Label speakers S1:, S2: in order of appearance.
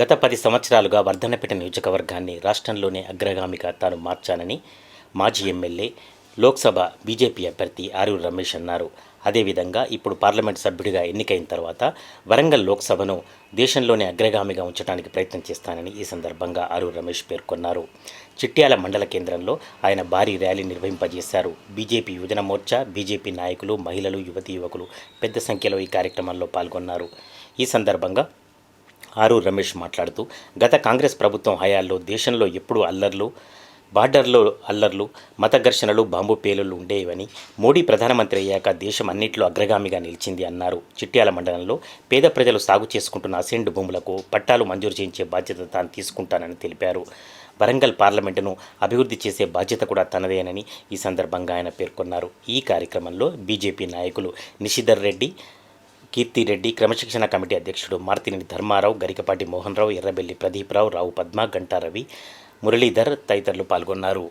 S1: గత పది సంవత్సరాలుగా వర్ధనపేట నియోజకవర్గాన్ని రాష్ట్రంలోనే అగ్రగామిగా తాను మార్చానని మాజీ ఎమ్మెల్యే లోక్సభ బీజేపీ అభ్యర్థి ఆరూరు రమేష్ అన్నారు. అదేవిధంగా ఇప్పుడు పార్లమెంట్ సభ్యుడిగా ఎన్నికైన తర్వాత వరంగల్ లోక్సభను దేశంలోనే అగ్రగామిగా ఉంచడానికి ప్రయత్నం చేస్తానని ఈ సందర్భంగా ఆరూరు రమేష్ పేర్కొన్నారు. చిట్యాల మండల కేంద్రంలో ఆయన భారీ ర్యాలీ నిర్వహింపజేశారు. బీజేపీ యువజన మోర్చా బీజేపీ నాయకులు మహిళలు యువతీ యువకులు పెద్ద సంఖ్యలో ఈ కార్యక్రమంలో పాల్గొన్నారు. ఈ సందర్భంగా ఆరు రమేష్ మాట్లాడుతూ గత కాంగ్రెస్ ప్రభుత్వం హయాల్లో దేశంలో ఎప్పుడూ అల్లర్లు బార్డర్లో అల్లర్లు మత ఘర్షణలు బాంబు పేలులు ఉండేవని మోడీ ప్రధానమంత్రి అయ్యాక దేశం అన్నింటిలో అగ్రగామిగా నిలిచింది అన్నారు. చిట్యాల మండలంలో పేద ప్రజలు సాగు చేసుకుంటున్న అసెండ్ భూములకు పట్టాలు మంజూరు చేయించే బాధ్యత తాను తీసుకుంటానని తెలిపారు. వరంగల్ పార్లమెంటును అభివృద్ధి చేసే బాధ్యత కూడా తనదేనని ఈ సందర్భంగా ఆయన పేర్కొన్నారు. ఈ కార్యక్రమంలో బీజేపీ నాయకులు నిషిధర్ రెడ్డి కీర్తిరెడ్డి క్రమశిక్షణ కమిటీ అధ్యక్షుడు మార్తినేని ధర్మారావు గరికపాటి మోహన్రావు ఎర్రబెల్లి ప్రదీప్రావు రావు పద్మ గంటారవి మురళీధర్ తదితరులు పాల్గొన్నారు.